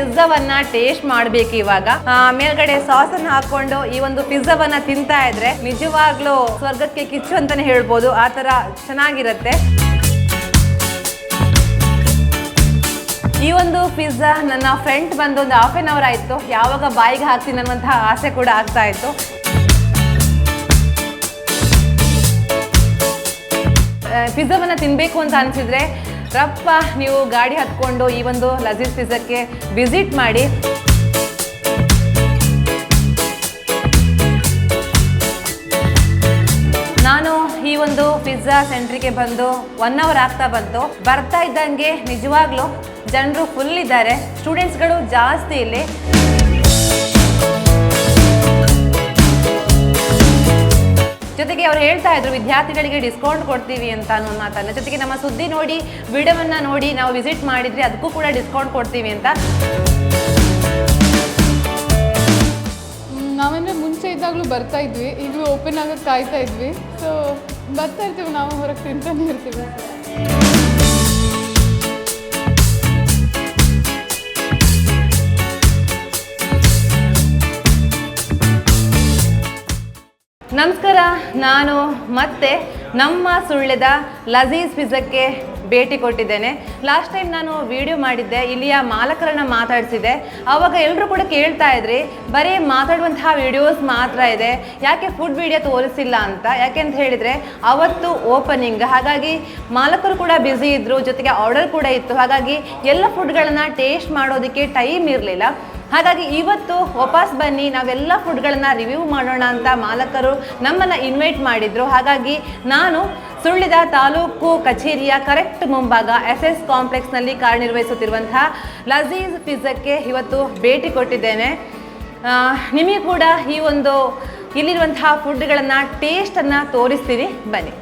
ಪಿಜ್ಜಾವನ್ನ taste ಮಾಡ್ಬೇಕು ಇವಾಗ. ಮೇಲ್ಗಡೆ ಸಾಸ್ ಅನ್ನ ಹಾಕೊಂಡು ಈ ಒಂದು ಪಿಜ್ಜಾವನ್ನ ತಿಂತಾ ಇದ್ರೆ ನಿಜವಾಗ್ಲೂ ಸ್ವರ್ಗಕ್ಕೆ ಕಿಚ್ಚು ಅಂತಾನೆ ಹೇಳ್ಬೋದು. ಆ ತರ ಚೆನ್ನಾಗಿರತ್ತೆ. ಈ ಒಂದು ಪಿಜ್ಜಾ ನನ್ನ ಫ್ರೆಂಡ್ ಬಂದು ಒಂದು ಹಾಫ್ ಆನ್ ಅವರ್ ಆಯಿತು. ಯಾವಾಗ ಬಾಯಿಗೆ ಹಾಕ್ತೀನಿ ಅನ್ನುವಂತಹ ಆಸೆ ಕೂಡ ಆಗ್ತಾ ಇತ್ತು. ಪಿಜ್ಜಾವನ್ನು ತಿನ್ನಬೇಕು ಅಂತ ಅನಿಸಿದ್ರೆ ರಪ್ಪ ನೀವು ಗಾಡಿ ಹತ್ಕೊಂಡು ಈ ಒಂದು ಲಜೀಸ್ ಪಿಜ್ಜಾಕ್ಕೆ ವಿಸಿಟ್ ಮಾಡಿ. ನಾನು ಈ ಒಂದು ಪಿಜ್ಜಾ ಸೆಂಟ್ರಿಗೆ ಬಂದು ಒನ್ ಅವರ್ ಆಗ್ತಾ ಬಂತು. ಬರ್ತಾ ಇದ್ದಂಗೆ ನಿಜವಾಗ್ಲೂ ಜನರು ಫುಲ್ ಇದ್ದಾರೆ. ಸ್ಟೂಡೆಂಟ್ಸ್ಗಳು ಜಾಸ್ತಿ ಇಲ್ಲಿ. ಜೊತೆಗೆ ಅವ್ರು ಹೇಳ್ತಾ ಇದ್ರು, ವಿದ್ಯಾರ್ಥಿಗಳಿಗೆ ಡಿಸ್ಕೌಂಟ್ ಕೊಡ್ತೀವಿ ಅಂತ ಅನ್ನೋ ಮಾತನ್ನ. ಜೊತೆಗೆ ನಮ್ಮ ಸುದ್ದಿ ನೋಡಿ ವಿಡಿಯೋವನ್ನ ನೋಡಿ ನಾವು ವಿಸಿಟ್ ಮಾಡಿದ್ರೆ ಅದಕ್ಕೂ ಕೂಡ ಡಿಸ್ಕೌಂಟ್ ಕೊಡ್ತೀವಿ ಅಂತ. ನಾವಂದ್ರೆ ಮುಂಚೆ ಇದ್ದಾಗಲೂ ಬರ್ತಾ ಇದ್ವಿ, ಈಗಲೂ ಓಪನ್ ಆಗೋಕ್ಕೆ ಕಾಯ್ತಾ ಇದ್ವಿ. ಸೊ ಬರ್ತಾ ಇರ್ತೀವಿ, ನಾವು ಹೊರಗೆ ತಿಂತಾನೆ ಇರ್ತೀವಿ. ನಮಸ್ಕಾರ, ನಾನು ಮತ್ತೆ ನಮ್ಮ ಸುಳ್ಯದ ಲಜೀಜ್ ಪಿಜ್ಜಕ್ಕೆ ಭೇಟಿ ಕೊಟ್ಟಿದ್ದೇನೆ. ಲಾಸ್ಟ್ ಟೈಮ್ ನಾನು ವಿಡಿಯೋ ಮಾಡಿದ್ದೆ, ಇಲ್ಲಿಯ ಮಾಲಕರನ್ನು ಮಾತಾಡಿಸಿದೆ ಆವಾಗ ಎಲ್ಲರೂ ಕೂಡ ಕೇಳ್ತಾ ಇದ್ರಿ, ಬರೀ ಮಾತಾಡುವಂತಹ ವಿಡಿಯೋಸ್ ಮಾತ್ರ ಇದೆ. ಯಾಕೆ ಫುಡ್ ವಿಡಿಯೋ ತೋರಿಸಿಲ್ಲ ಅಂತ? ಯಾಕೆ ಅಂತ ಹೇಳಿದರೆ, ಅವತ್ತು ಓಪನಿಂಗ್ ಹಾಗಾಗಿ ಮಾಲಕರು ಕೂಡ ಬ್ಯುಸಿ ಇದ್ದರು ಜೊತೆಗೆ ಆರ್ಡರ್ ಕೂಡ ಇತ್ತು. ಹಾಗಾಗಿ ಎಲ್ಲ ಫುಡ್ಗಳನ್ನು ಟೇಸ್ಟ್ ಮಾಡೋದಕ್ಕೆ ಟೈಮ್ ಇರಲಿಲ್ಲ. ಹಾಗಾಗಿ ಇವತ್ತು ವಾಪಸ್ ಬನ್ನಿ, ನಾವೆಲ್ಲ ಫುಡ್ಗಳನ್ನ ರಿವ್ಯೂ ಮಾಡೋಣ ಅಂತ ಮಾಲಕರು ನಮ್ಮನ್ನು ಇನ್ವೈಟ್ ಮಾಡಿದ್ರು. ಹಾಗಾಗಿ ನಾನು ಸುಳ್ಳಿದ ತಾಲೂಕು ಕಚೇರಿಯ ಕರೆಕ್ಟ್ ಮುಂಭಾಗ ಎಸ್ ಎಸ್ ಕಾಂಪ್ಲೆಕ್ಸ್ನಲ್ಲಿ ಕಾರ್ಯನಿರ್ವಹಿಸುತ್ತಿರುವಂತಹ ಲಜೀಜ್ ಪಿಜ್ಜಕ್ಕೆ ಇವತ್ತು ಭೇಟಿ ಕೊಟ್ಟಿದ್ದೇನೆ. ನಿಮಗೆ ಕೂಡ ಈ ಒಂದು ಇಲ್ಲಿರುವಂತಹ ಫುಡ್ಗಳನ್ನು ಟೇಸ್ಟನ್ನು ತೋರಿಸ್ತೀನಿ. ಬನ್ನಿ.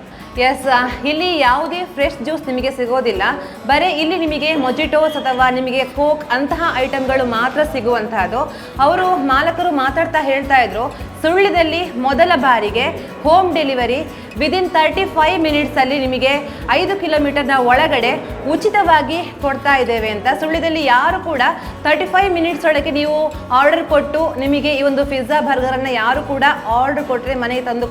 ಎಸ್ ಇಲ್ಲಿ ಯಾವುದೇ ಫ್ರೆಶ್ ಜ್ಯೂಸ್ ನಿಮಗೆ ಸಿಗೋದಿಲ್ಲ. ಬರೀ ಇಲ್ಲಿ ನಿಮಗೆ ಮೊಜಿಟೋಸ್ ಅಥವಾ ನಿಮಗೆ ಕೋಕ್ ಅಂತಹ ಐಟಮ್ಗಳು ಮಾತ್ರ ಸಿಗುವಂತಹದ್ದು. ಅವರು ಮಾಲಕರು ಮಾತಾಡ್ತಾ ಹೇಳ್ತಾ ಇದ್ರು, ಸುಳ್ಳಿದಲ್ಲಿ ಮೊದಲ ಬಾರಿಗೆ home delivery within thirty five ಮಿನಿಟ್ಸಲ್ಲಿ ನಿಮಗೆ ಐದು ಕಿಲೋಮೀಟರ್ನ ಒಳಗಡೆ ಉಚಿತವಾಗಿ ಕೊಡ್ತಾ ಇದ್ದೇವೆ ಅಂತ. ಸುಳ್ಳಿದಲ್ಲಿ ಯಾರು ಕೂಡ ತರ್ಟಿ ಫೈವ್ ಮಿನಿಟ್ಸ್ ಒಳಗೆ ನೀವು ಆರ್ಡರ್ ಕೊಟ್ಟು ನಿಮಗೆ ಈ ಒಂದು ಪಿಜ್ಜಾ ಬರ್ಗರನ್ನು ಯಾರು ಕೂಡ ಆರ್ಡರ್ ಕೊಟ್ಟರೆ ಮನೆಗೆ ತಂದು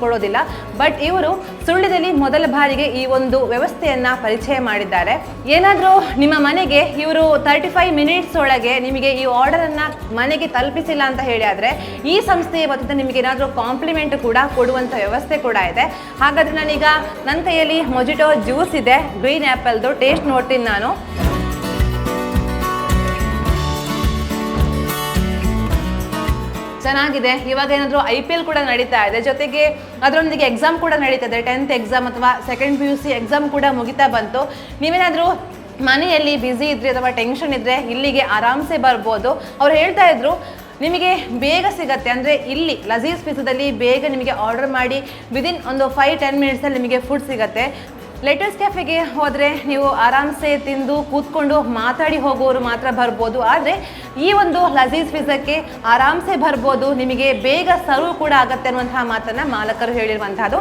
ಬಟ್ ಇವರು ಸುಳ್ಳಿದಲ್ಲಿ ಮೊದಲ ಬಾರಿಗೆ ಈ ಒಂದು ವ್ಯವಸ್ಥೆಯನ್ನು ಪರಿಚಯ ಮಾಡಿದ್ದಾರೆ. ಏನಾದರೂ ನಿಮ್ಮ ಮನೆಗೆ ಇವರು ತರ್ಟಿ ಫೈವ್ ಮಿನಿಟ್ಸ್ ಒಳಗೆ ನಿಮಗೆ ಈ ಆರ್ಡರನ್ನು ಮನೆಗೆ ತಲುಪಿಸಿಲ್ಲ ಅಂತ ಹೇಳಿ ಆದರೆ ಈ ಸಂಸ್ಥೆಯ ಮತ್ತು ನಿಮಗೆ ಏನಾದರೂ ಕಾಂಪ್ಲಿಮೆಂಟ್ ಕೂಡ ಕೊಡುವಂಥ ವ್ಯವಸ್ಥೆ ಕೂಡ ಇದೆ. ಹಾಗಾದ್ರೆ ನಾನೀಗ ನನ್ನ ಕೈಯಲ್ಲಿ ಮೊಜಿಟೋ ಜ್ಯೂಸ್ ಇದೆ. ಗ್ರೀನ್ ಆ್ಯಪಲ್ದು ಟೇಸ್ಟ್ ನೋಡ್ತೀನಿ ನಾನು. ಚೆನ್ನಾಗಿದೆ. ಇವಾಗ ಏನಾದರೂ ಐ ಪಿ ಎಲ್ ಕೂಡ ನಡೀತಾ ಇದೆ. ಜೊತೆಗೆ ಅದರೊಂದಿಗೆ ಎಕ್ಸಾಮ್ ಕೂಡ ನಡೀತಾ ಇದೆ. ಟೆಂತ್ ಎಕ್ಸಾಮ್ ಅಥವಾ second P U C exam ಕೂಡ ಮುಗಿತಾ ಬಂತು. ನೀವೇನಾದರೂ ಮನೆಯಲ್ಲಿ ಬ್ಯುಸಿ ಇದ್ರೆ ಅಥವಾ ಟೆನ್ಷನ್ ಇದ್ದರೆ ಇಲ್ಲಿಗೆ ಆರಾಮ್ಸೆ ಬರ್ಬೋದು. ಅವ್ರು ಹೇಳ್ತಾ ಇದ್ರು ನಿಮಗೆ ಬೇಗ ಸಿಗತ್ತೆ ಅಂದರೆ ಇಲ್ಲಿ ಲಜೀಸ್ ಪಿಜ್ಜಾದಲ್ಲಿ ಬೇಗ ನಿಮಗೆ ಆರ್ಡರ್ ಮಾಡಿ ವಿದಿನ್ ಒಂದು ಫೈವ್ ಟೆನ್ ಮಿನಿಟ್ಸಲ್ಲಿ ನಿಮಗೆ ಫುಡ್ ಸಿಗತ್ತೆ. ಲೆಟರ್ಸ್ ಕೆಫೆಗೆ ಹೋದರೆ ನೀವು ಆರಾಮ್ಸೆ ತಿಂದು ಕೂತ್ಕೊಂಡು ಮಾತಾಡಿ ಹೋಗೋರು ಮಾತ್ರ ಬರ್ಬೋದು. ಆದರೆ ಈ ಒಂದು ಲಜೀಸ್ ಪಿಜ್ಜಾಕ್ಕೆ ಆರಾಮ್ಸೆ ಬರ್ಬೋದು, ನಿಮಗೆ ಬೇಗ ಸರ್ವ್ ಕೂಡ ಆಗತ್ತೆ ಅನ್ನುವಂತಹ ಮಾತನ್ನು ಮಾಲಕರು ಹೇಳಿರುವಂತಹದ್ದು.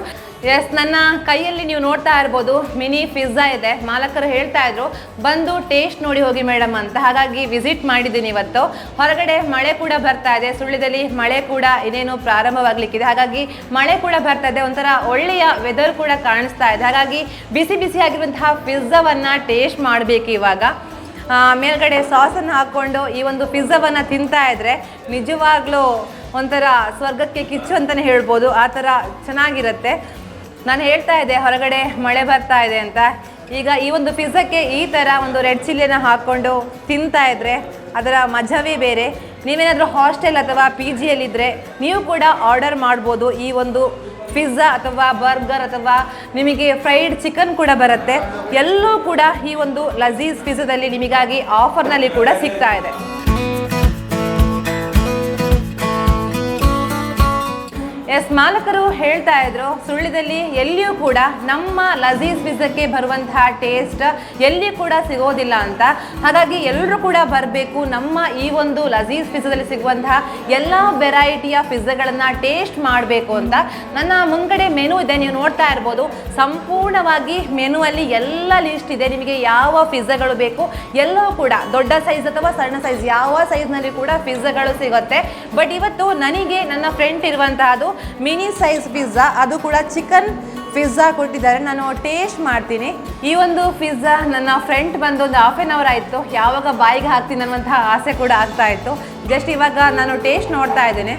ಎಸ್ ನನ್ನ ಕೈಯಲ್ಲಿ ನೀವು ನೋಡ್ತಾ ಇರ್ಬೋದು, ಮಿನಿ ಪಿಜ್ಜಾ ಇದೆ. ಮಾಲಕರು ಹೇಳ್ತಾ ಇದ್ರು, ಬಂದು ಟೇಸ್ಟ್ ನೋಡಿ ಹೋಗಿ ಮೇಡಮ್ ಅಂತ. ಹಾಗಾಗಿ ವಿಸಿಟ್ ಮಾಡಿದ್ದೀನಿ ಇವತ್ತು. ಹೊರಗಡೆ ಮಳೆ ಕೂಡ ಬರ್ತಾ ಇದೆ. ಸುಳ್ಳಿದಲ್ಲಿ ಮಳೆ ಕೂಡ ಇನ್ನೇನು ಪ್ರಾರಂಭವಾಗ್ಲಿಕ್ಕಿದೆ. ಹಾಗಾಗಿ ಮಳೆ ಕೂಡ ಬರ್ತಾ ಇದೆ. ಒಂಥರ ಒಳ್ಳೆಯ ವೆದರ್ ಕೂಡ ಕಾಣಿಸ್ತಾ ಇದೆ. ಹಾಗಾಗಿ ಬಿಸಿ ಬಿಸಿ ಆಗಿರುವಂತಹ ಪಿಜ್ಜಾವನ್ನ ಟೇಸ್ಟ್ ಮಾಡಬೇಕು ಇವಾಗ. ಮೇಲ್ಗಡೆ ಸಾಸನ್ನು ಹಾಕ್ಕೊಂಡು ಈ ಒಂದು ಪಿಜ್ಜಾವನ್ನು ತಿಂತಾ ಇದ್ರೆ ನಿಜವಾಗ್ಲೂ ಒಂಥರ ಸ್ವರ್ಗಕ್ಕೆ ಕಿಚ್ಚು ಅಂತಲೇ ಹೇಳ್ಬೋದು. ಆ ಥರ ಚೆನ್ನಾಗಿರುತ್ತೆ. ನಾನು ಹೇಳ್ತಾ ಇದ್ದೆ, ಹೊರಗಡೆ ಮಳೆ ಬರ್ತಾ ಇದೆ ಅಂತ. ಈಗ ಈ ಒಂದು ಪಿಜ್ಜಾಕ್ಕೆ ಈ ಥರ ಒಂದು ರೆಡ್ ಚಿಲ್ಲಿನ ಹಾಕ್ಕೊಂಡು ತಿಂತಾ ಇದ್ರೆ ಅದರ ಮಜವೇ ಬೇರೆ. ನೀವೇನಾದರೂ ಹಾಸ್ಟೆಲ್ ಅಥವಾ ಪಿ ಜಿಯಲ್ಲಿದ್ದರೆ ನೀವು ಕೂಡ ಆರ್ಡರ್ ಮಾಡ್ಬೋದು ಈ ಒಂದು ಪಿಜ್ಜಾ ಅಥವಾ ಬರ್ಗರ್ ಅಥವಾ ನಿಮಗೆ ಫ್ರೈಡ್ ಚಿಕನ್ ಕೂಡ ಬರುತ್ತೆ. ಎಲ್ಲೂ ಕೂಡ ಈ ಒಂದು ಲಜೀಸ್ ಪಿಜ್ಜಾದಲ್ಲಿ ನಿಮಗಾಗಿ ಆಫರ್ನಲ್ಲಿ ಕೂಡ ಸಿಗ್ತಾ ಇದೆ. ಎಸ್, ಮಾಲಕರು ಹೇಳ್ತಾ ಇದ್ರು, ಸುಳ್ಳಿದಲ್ಲಿ ಎಲ್ಲಿಯೂ ಕೂಡ ನಮ್ಮ ಲಜೀಸ್ ಪಿಜ್ಜಕ್ಕೆ ಬರುವಂತಹ ಟೇಸ್ಟ್ ಎಲ್ಲಿಯೂ ಕೂಡ ಸಿಗೋದಿಲ್ಲ ಅಂತ. ಹಾಗಾಗಿ ಎಲ್ಲರೂ ಕೂಡ ಬರಬೇಕು, ನಮ್ಮ ಈ ಒಂದು ಲಜೀಸ್ ಪಿಜ್ಜಾದಲ್ಲಿ ಸಿಗುವಂತಹ ಎಲ್ಲ ವೆರೈಟಿಯ ಪಿಜ್ಜಾಗಳನ್ನು ಟೇಸ್ಟ್ ಮಾಡಬೇಕು ಅಂತ. ನನ್ನ ಮುಂದ್ಗಡೆ ಮೆನು ಇದೆ, ನೀವು ನೋಡ್ತಾ ಇರ್ಬೋದು. ಸಂಪೂರ್ಣವಾಗಿ ಮೆನುವಲ್ಲಿ ಎಲ್ಲ ಲಿಸ್ಟ್ ಇದೆ, ನಿಮಗೆ ಯಾವ ಪಿಜ್ಜಾಗಳು ಬೇಕು, ಎಲ್ಲವೂ ಕೂಡ, ದೊಡ್ಡ ಸೈಜ್ ಅಥವಾ ಸಣ್ಣ ಸೈಜ್ ಯಾವ ಸೈಜ್ನಲ್ಲಿ ಕೂಡ ಪಿಜ್ಜಾಗಳು ಸಿಗುತ್ತೆ. ಬಟ್ ಇವತ್ತು ನನಗೆ, ನನ್ನ ಫ್ರೆಂಡ್ ಇರುವಂತಹದ್ದು ಮಿನಿ ಸೈಜ್ ಪಿಜ್ಜಾ, ಅದು ಕೂಡ ಚಿಕನ್ ಪಿಜ್ಜಾ ಕೊಟ್ಟಿದ್ದಾರೆ. ನಾನು ಟೇಸ್ಟ್ ಮಾಡ್ತೀನಿ. ಈ ಒಂದು ಪಿಜ್ಜಾ ನನ್ನ ಫ್ರೆಂಡ್ ಬಂದು ಒಂದು ಹಾಫ್ ಆನ್ ಅವರ್ ಆಯಿತು. ಯಾವಾಗ ಬಾಯಿಗೆ ಹಾಕ್ತೀನಿ ಅನ್ನುವಂತಹ ಆಸೆ ಕೂಡ ಆಗ್ತಾ ಇತ್ತು. ಜಸ್ಟ್ ಇವಾಗ ನಾನು ಟೇಸ್ಟ್ ನೋಡ್ತಾ ಇದ್ದೇನೆ.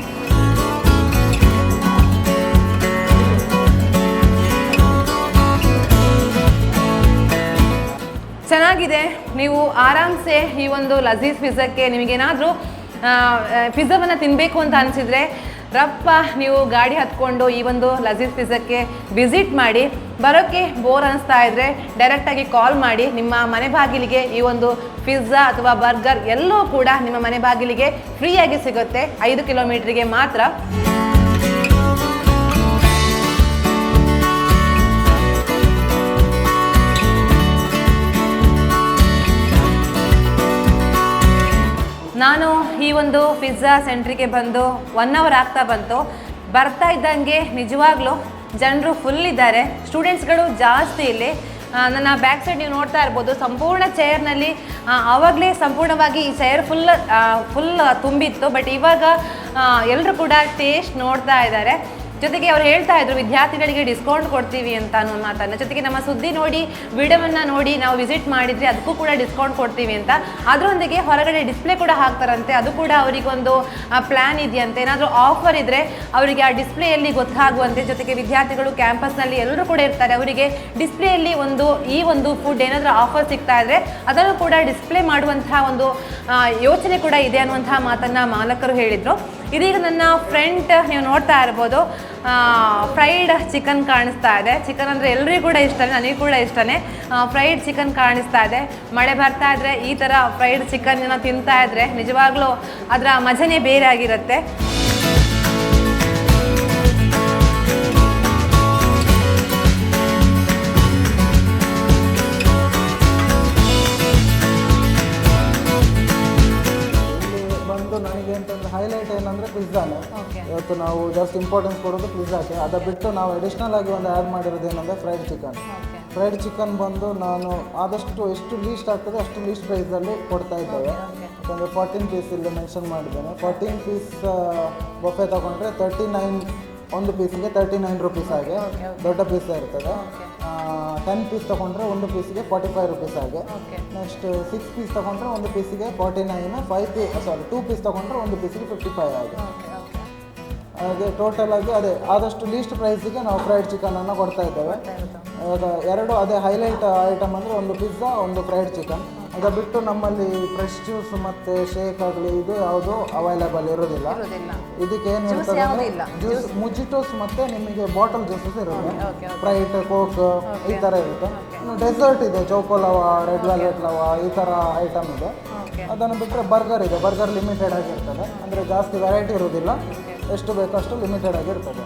ಚೆನ್ನಾಗಿದೆ. ನೀವು ಆರಾಮ್ಸೆ ಈ ಒಂದು ಲಜೀಸ್ ಪಿಜ್ಜಾಕ್ಕೆ ನಿಮಗೇನಾದರೂ ಪಿಜ್ಜಾವನ್ನು ತಿನ್ನಬೇಕು ಅಂತ ಅನಿಸಿದರೆ ರಪ್ಪ, ನೀವು ಗಾಡಿ ಹತ್ಕೊಂಡು ಈ ಒಂದು ಲಜೀಜ್ ಪಿಜ್ಜಾಕ್ಕೆ ವಿಸಿಟ್ ಮಾಡಿ, ಬರೋಕ್ಕೆ ಬೋರ್ ಅನಿಸ್ತಾ ಇದ್ದರೆ ಡೈರೆಕ್ಟಾಗಿ ಕಾಲ್ ಮಾಡಿ, ನಿಮ್ಮ ಮನೆ ಬಾಗಿಲಿಗೆ ಈ ಒಂದು ಪಿಜ್ಜಾ ಅಥವಾ ಬರ್ಗರ್ ಎಲ್ಲವೂ ಕೂಡ ನಿಮ್ಮ ಮನೆ ಬಾಗಿಲಿಗೆ ಫ್ರೀಯಾಗಿ ಸಿಗುತ್ತೆ. ಐದು ಕಿಲೋಮೀಟ್ರಿಗೆ ಮಾತ್ರ. ನಾನು ಈ ಒಂದು ಪಿಜ್ಜಾ ಸೆಂಟ್ರಿಗೆ ಬಂದು ಒನ್ ಅವರ್ ಆಗ್ತಾ ಬಂತು. ಬರ್ತಾ ಇದ್ದಂಗೆ ನಿಜವಾಗ್ಲೂ ಜನರು ಫುಲ್ ಇದ್ದಾರೆ. ಸ್ಟೂಡೆಂಟ್ಸ್ಗಳು ಜಾಸ್ತಿ ಇಲ್ಲಿ. ನನ್ನ ಬ್ಯಾಕ್ ಸೈಡ್ ನೀವು ನೋಡ್ತಾ ಇರ್ಬೋದು, ಸಂಪೂರ್ಣ ಚೇರ್ನಲ್ಲಿ ಆವಾಗಲೇ ಸಂಪೂರ್ಣವಾಗಿ ಈ ಚೇರ್ ಫುಲ್ ಫುಲ್ ತುಂಬಿತ್ತು. ಬಟ್ ಇವಾಗ ಎಲ್ಲರೂ ಕೂಡ ಟೇಸ್ಟ್ ನೋಡ್ತಾ ಇದ್ದಾರೆ. ಜೊತೆಗೆ ಅವ್ರು ಹೇಳ್ತಾ ಇದ್ರು, ವಿದ್ಯಾರ್ಥಿಗಳಿಗೆ ಡಿಸ್ಕೌಂಟ್ ಕೊಡ್ತೀವಿ ಅಂತ ಅನ್ನೋ ಮಾತನ್ನು. ಜೊತೆಗೆ ನಮ್ಮ ಸುದ್ದಿ ನೋಡಿ ವಿಡಿಯೋವನ್ನು ನೋಡಿ ನಾವು ವಿಸಿಟ್ ಮಾಡಿದರೆ ಅದಕ್ಕೂ ಕೂಡ ಡಿಸ್ಕೌಂಟ್ ಕೊಡ್ತೀವಿ ಅಂತ. ಅದರೊಂದಿಗೆ ಹೊರಗಡೆ ಡಿಸ್ಪ್ಲೇ ಕೂಡ ಹಾಕ್ತಾರಂತೆ. ಅದು ಕೂಡ ಅವರಿಗೊಂದು ಪ್ಲ್ಯಾನ್ ಇದೆಯಂತೆ. ಏನಾದರೂ ಆಫರ್ ಇದ್ದರೆ ಅವರಿಗೆ ಆ ಡಿಸ್ಪ್ಲೇಯಲ್ಲಿ ಗೊತ್ತಾಗುವಂತೆ. ಜೊತೆಗೆ ವಿದ್ಯಾರ್ಥಿಗಳು ಕ್ಯಾಂಪಸ್ನಲ್ಲಿ ಎಲ್ಲರೂ ಕೂಡ ಇರ್ತಾರೆ. ಅವರಿಗೆ ಡಿಸ್ಪ್ಲೇಯಲ್ಲಿ ಒಂದು, ಈ ಒಂದು ಫುಡ್ ಏನಾದರೂ ಆಫರ್ ಸಿಗ್ತಾ ಇದ್ದರೆ ಅದನ್ನು ಕೂಡ ಡಿಸ್ಪ್ಲೇ ಮಾಡುವಂತಹ ಒಂದು ಯೋಚನೆ ಕೂಡ ಇದೆ ಅನ್ನುವಂತಹ ಮಾತನ್ನು ಮಾಲಕರು ಹೇಳಿದರು. ಇದೀಗ ನನ್ನ ಫ್ರೆಂಡ್ ನೀವು ನೋಡ್ತಾ ಇರ್ಬೋದು ಫ್ರೈಡ್ ಚಿಕನ್ ಕಾಣಿಸ್ತಾ ಇದೆ. ಚಿಕನ್ ಅಂದರೆ ಎಲ್ಲರಿಗೂ ಕೂಡ ಇಷ್ಟನೇ, ನನಗೆ ಕೂಡ ಇಷ್ಟನೇ. ಫ್ರೈಡ್ ಚಿಕನ್ ಕಾಣಿಸ್ತಾ ಇದೆ. ಮಳೆ ಬರ್ತಾ ಇದ್ರೆ ಈ ಥರ ಫ್ರೈಡ್ ಚಿಕನ್ ತಿಂತಾ ಇದ್ರೆ ನಿಜವಾಗ್ಲೂ ಅದರ ಮಜನೇ ಬೇರೆ ಆಗಿರುತ್ತೆ. ಇವತ್ತು ನಾವು ಜಾಸ್ತಿ ಇಂಪಾರ್ಟೆನ್ಸ್ ಕೊಡೋದು ಪಿಜ್ಜಾಕ್ಕೆ ಅದು ಬಿಟ್ಟು ನಾವು ಅಡಿಷ್ನಲ್ ಆಗಿ ಒಂದು ಆ್ಯಡ್ ಮಾಡಿರೋದು ಏನಂದರೆ ಫ್ರೈಡ್ ಚಿಕನ್ ಫ್ರೈಡ್ ಚಿಕನ್ ಬಂದು ನಾನು ಆದಷ್ಟು ಎಷ್ಟು ಲೀಸ್ಟ್ ಆಗ್ತದೆ ಅಷ್ಟು ಲೀಸ್ಟ್ ಪ್ರೈಸಲ್ಲಿ ಕೊಡ್ತಾ ಇದ್ದೇವೆ. ಯಾಕಂದರೆ ಫಾರ್ಟೀನ್ ಪೀಸ್ ಇಲ್ಲಿ ಮೆನ್ಷನ್ ಮಾಡಿದ್ದೇನೆ. ಫಾರ್ಟೀನ್ ಪೀಸ್ ಬೊಫೆ ತೊಗೊಂಡ್ರೆ ತರ್ಟಿ ನೈನ್ ಒಂದು ಪೀಸಿಗೆ ತರ್ಟಿ ನೈನ್ ರುಪೀಸ್ ಹಾಗೆ. ದೊಡ್ಡ ಪೀಸ್ ಇರ್ತದೆ. ಟೆನ್ ಪೀಸ್ ತೊಗೊಂಡ್ರೆ ಒಂದು ಪೀಸಿಗೆ ಫಾರ್ಟಿ ಫೈವ್ ರುಪೀಸ್ ಹಾಗೆ. ನೆಕ್ಸ್ಟ್ ಸಿಕ್ಸ್ ಪೀಸ್ ತೊಗೊಂಡ್ರೆ ಒಂದು ಪೀಸಿಗೆ forty nine five piece sorry two piece ತೊಗೊಂಡ್ರೆ ಒಂದು ಪೀಸಿಗೆ ಫಿಫ್ಟಿ ಫೈವ್ ಓಕೆ ಹಾಗೆ ಟೋಟಲ್ ಆಗಿ ಅದೇ ಆದಷ್ಟು ಲೀಸ್ಟ್ ಪ್ರೈಸಿಗೆ ನಾವು ಫ್ರೈಡ್ ಚಿಕನನ್ನು ಕೊಡ್ತಾ ಇದ್ದೇವೆ. ಇವಾಗ ಎರಡು ಅದೇ ಹೈಲೈಟ್ ಐಟಮ್ ಅಂದರೆ ಒಂದು ಪಿಜ್ಜಾ ಒಂದು ಫ್ರೈಡ್ ಚಿಕನ್ ಅದು ಬಿಟ್ಟು ನಮ್ಮಲ್ಲಿ ಫ್ರೆಶ್ ಜ್ಯೂಸ್ ಮತ್ತು ಶೇಕ್ ಆಗಲಿ ಇದು ಯಾವುದು ಅವೈಲೇಬಲ್ ಇರೋದಿಲ್ಲ. ಇದಕ್ಕೆ ಏನು ಹೇಳ್ತಾರೆ? ಜ್ಯೂಸ್ ಮುಜಿಟೋಸ್ ಮತ್ತು ನಿಮಗೆ ಬಾಟಲ್ ಜ್ಯೂಸಸ್ ಇರುತ್ತೆ. ಸ್ಪ್ರೈಟ್ ಕೋಕ್ ಈ ಥರ ಇರುತ್ತೆ. ಇನ್ನು ಡೆಸರ್ಟ್ ಇದೆ choco lava red velvet lava ಈ ಥರ ಐಟಮ್ ಇದೆ. ಅದನ್ನು ಬಿಟ್ಟರೆ ಬರ್ಗರ್ ಇದೆ ಬರ್ಗರ್ ಲಿಮಿಟೆಡ್ ಆಗಿರ್ತದೆ. ಅಂದರೆ ಜಾಸ್ತಿ ವೆರೈಟಿ ಇರೋದಿಲ್ಲ. ಎಷ್ಟು ಬೇಕೋ ಅಷ್ಟು ಲಿಮಿಟೆಡ್ ಆಗಿರ್ತದೆ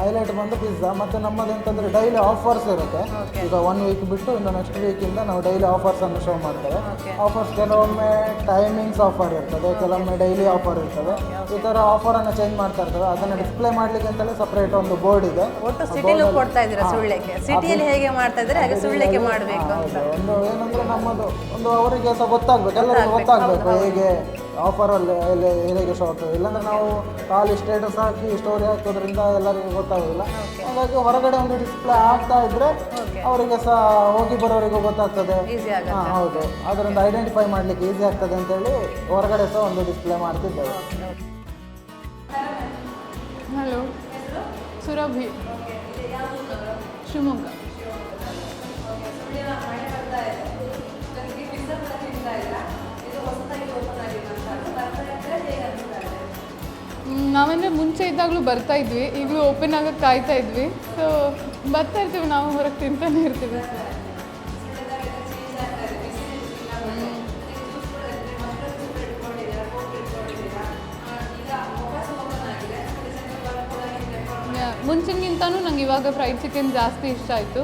ಹೈಲೈಟ್ ಬಂದು ಪಿಜ್ಜಾ ಮತ್ತು ನಮ್ಮದು ಎಂತಂದರೆ ಡೈಲಿ ಆಫರ್ಸ್ ಇರುತ್ತೆ. ಈಗ ಒನ್ ವೀಕ್ ಬಿಟ್ಟು ಇನ್ನು ನೆಕ್ಸ್ಟ್ ವೀಕಿಂದ ನಾವು ಡೈಲಿ ಆಫರ್ಸನ್ನು ಶೋ ಮಾಡ್ತೇವೆ. ಆಫರ್ಸ್ ಕೆಲವೊಮ್ಮೆ ಟೈಮಿಂಗ್ಸ್ ಆಫರ್ ಇರ್ತದೆ ಕೆಲವೊಮ್ಮೆ ಡೈಲಿ ಆಫರ್ ಇರ್ತದೆ. ಈ ಥರ ಆಫರನ್ನು ಚೇಂಜ್ ಮಾಡ್ತಾ ಇರ್ತವೆ. ಅದನ್ನು ಡಿಸ್ಪ್ಲೇ ಮಾಡಲಿಕ್ಕೆ ಅಂತಲೇ ಸಪ್ರೇಟ್ ಒಂದು ಬೋರ್ಡ್ ಇದೆ. ಒಟ್ಟು ಸಿಟಿಲೂ ಕೊಡ್ತಾ ಇದ್ದೀರಾ ಸುಳ್ಳಕ್ಕೆ? ಸಿಟಿಯಲ್ಲಿ ಹೇಗೆ ಮಾಡ್ತಾ ಇದ್ದಾರೆ? ಹಾಗೆ ಸುಳ್ಳಕ್ಕೆ ಮಾಡಬೇಕು. ಒಂದು ಏನಂದ್ರೆ ನಮ್ಮದು ಒಂದು ಅವರಿಗೆ ಸಹ ಗೊತ್ತಾಗಬೇಕು ಎಲ್ಲರಿಗೂ ಗೊತ್ತಾಗಬೇಕು. ಹೇಗೆ ಆಫರಲ್ಲಿ ಎಲ್ಲಿ ಹೇಗೆ ಆಗ್ತದೆ ಇಲ್ಲಾಂದರೆ ನಾವು ಖಾಲಿ ಸ್ಟೇಟಸ್ ಹಾಕಿ ಸ್ಟೋರಿ ಹಾಕೋದ್ರಿಂದ ಎಲ್ಲರಿಗೂ ಗೊತ್ತಾಗೋದಿಲ್ಲ. ಹಾಗಾಗಿ ಹೊರಗಡೆ ಒಂದು ಡಿಸ್ಪ್ಲೇ ಆಗ್ತಾ ಇದ್ದರೆ ಅವರಿಗೆ ಸಹ ಹೋಗಿ ಬರೋರಿಗೂ ಗೊತ್ತಾಗ್ತದೆ. ಹಾಂ ಹೌದು. ಅದರಿಂದ ಐಡೆಂಟಿಫೈ ಮಾಡಲಿಕ್ಕೆ ಈಸಿ ಆಗ್ತದೆ ಅಂತೇಳಿ ಹೊರಗಡೆ ಸಹ ಒಂದು ಡಿಸ್ಪ್ಲೇ ಮಾಡ್ತಿದ್ದೇವೆ. ಹಲೋ ಸುರಭಿ ಶಿವಮೊಗ್ಗ. ನಾವಂದ್ರೆ ಮುಂಚೆ ಇದ್ದಾಗಲೂ ಬರ್ತಾ ಇದ್ವಿ, ಈಗಲೂ ಓಪನ್ ಆಗೋಕ್ಕೆ ಕಾಯ್ತಾ ಇದ್ವಿ. ಸೊ ಬರ್ತಾ ಇರ್ತೀವಿ, ನಾವು ಹೊರಗೆ ತಿಂತಾನೆ ಇರ್ತೀವಿ. ಮುಂಚಿನಗಿಂತನೂ ನಂಗೆ ಇವಾಗ ಫ್ರೈಡ್ ಚಿಕನ್ ಜಾಸ್ತಿ ಇಷ್ಟ ಆಯಿತು.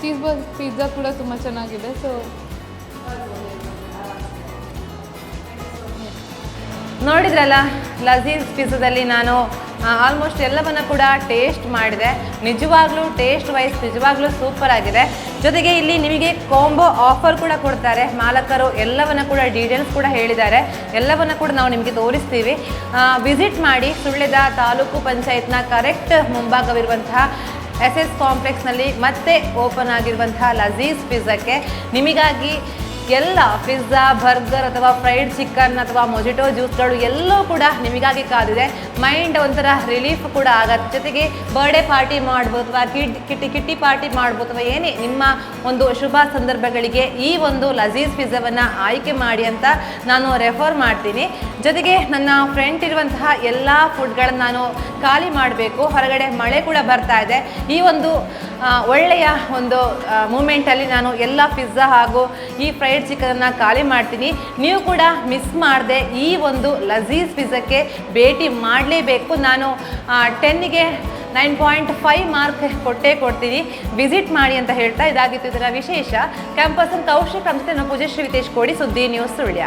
ಚೀಸ್ ಬಸ್ ಪಿಜ್ಜಾ ಕೂಡ ತುಂಬ ಚೆನ್ನಾಗಿದೆ ಸೊ ನೋಡಿದ್ರಲ್ಲ ಲಜೀಸ್ ಪಿಜ್ಜಾದಲ್ಲಿ ನಾನು ಆಲ್ಮೋಸ್ಟ್ ಎಲ್ಲವನ್ನು ಕೂಡ ಟೇಸ್ಟ್ ಮಾಡಿದೆ. ನಿಜವಾಗ್ಲೂ ಟೇಸ್ಟ್ ವೈಸ್ ನಿಜವಾಗ್ಲೂ ಸೂಪರ್ ಆಗಿದೆ. ಜೊತೆಗೆ ಇಲ್ಲಿ ನಿಮಗೆ ಕಾಂಬೋ ಆಫರ್ ಕೂಡ ಕೊಡ್ತಾರೆ. ಮಾಲಕರು ಎಲ್ಲವನ್ನು ಕೂಡ ಡೀಟೇಲ್ಸ್ ಕೂಡ ಹೇಳಿದ್ದಾರೆ. ಎಲ್ಲವನ್ನು ಕೂಡ ನಾವು ನಿಮಗೆ ತೋರಿಸ್ತೀವಿ. ವಿಸಿಟ್ ಮಾಡಿ ಸುಳ್ಯದ ತಾಲೂಕು ಪಂಚಾಯತ್ನ ಕರೆಕ್ಟ್ ಮುಂಭಾಗವಿರುವಂತಹ ಎಸ್ ಎಸ್ ಕಾಂಪ್ಲೆಕ್ಸ್ನಲ್ಲಿ ಮತ್ತೆ ಓಪನ್ ಆಗಿರುವಂತಹ ಲಜೀಸ್ ಪಿಜ್ಜಾಕ್ಕೆ ನಿಮಗಾಗಿ ಎಲ್ಲ ಪಿಜ್ಜಾ ಬರ್ಗರ್ ಅಥವಾ ಫ್ರೈಡ್ ಚಿಕನ್ ಅಥವಾ ಮೊಜಿಟೋ ಜ್ಯೂಸ್ಗಳು ಎಲ್ಲವೂ ಕೂಡ ನಿಮಗಾಗಿ ಕಾದಿದೆ. ಮೈಂಡ್ ಒಂಥರ ರಿಲೀಫ್ ಕೂಡ ಆಗತ್ತೆ. ಜೊತೆಗೆ ಬರ್ಡೇ ಪಾರ್ಟಿ ಮಾಡ್ಬೋದು ಅಥವಾ ಕಿಡ್, ಕಿಟ್ಟಿ ಕಿಟ್ಟಿ ಪಾರ್ಟಿ ಮಾಡ್ಬೋದು ಅಥವಾ ಏನೇ ನಿಮ್ಮ ಒಂದು ಶುಭ ಸಂದರ್ಭಗಳಿಗೆ ಈ ಒಂದು ಲಜೀಸ್ ಪಿಜ್ಜಾವನ್ನು ಆಯ್ಕೆ ಮಾಡಿ ಅಂತ ನಾನು ರೆಫರ್ ಮಾಡ್ತೀನಿ. ಜೊತೆಗೆ ನನ್ನ ಫ್ರೆಂಡ್ ಇರುವಂತಹ ಎಲ್ಲ ಫುಡ್ಗಳನ್ನು ನಾನು ಖಾಲಿ ಮಾಡಬೇಕು. ಹೊರಗಡೆ ಮಳೆ ಕೂಡ ಬರ್ತಾ ಇದೆ. ಈ ಒಂದು ಒಳ್ಳೆಯ ಒಂದು ಮೂಮೆಂಟಲ್ಲಿ ನಾನು ಎಲ್ಲ ಪಿಜ್ಜಾ ಹಾಗೂ ಈ ಫ್ರೈಡ್ ಚಿಕನನ್ನು ಖಾಲಿ ಮಾಡ್ತೀನಿ. ನೀವು ಕೂಡ ಮಿಸ್ ಮಾಡದೆ ಈ ಒಂದು ಲಜೀಸ್ ಪಿಜ್ಜಾಕ್ಕೆ ಭೇಟಿ ಮಾಡಲೇಬೇಕು. ನಾನು ಟೆನ್ನಿಗೆ ನೈನ್ ಪಾಯಿಂಟ್ ಫೈವ್ ಮಾರ್ಕ್ ಕೊಟ್ಟೇ ಕೊಡ್ತೀನಿ. ವಿಸಿಟ್ ಮಾಡಿ ಅಂತ ಹೇಳ್ತಾ ಇದಾಗಿತ್ತು ಇದರ ವಿಶೇಷ. ಕ್ಯಾಂಪಸ್ ಕೌಶಿಕ್ ನಮ್ಮ ಪೂಜೆ ಶ್ರೀ ಕೋಡಿ ಸುದ್ದಿ ನ್ಯೂಸ್ ಸುಳ್ಯ.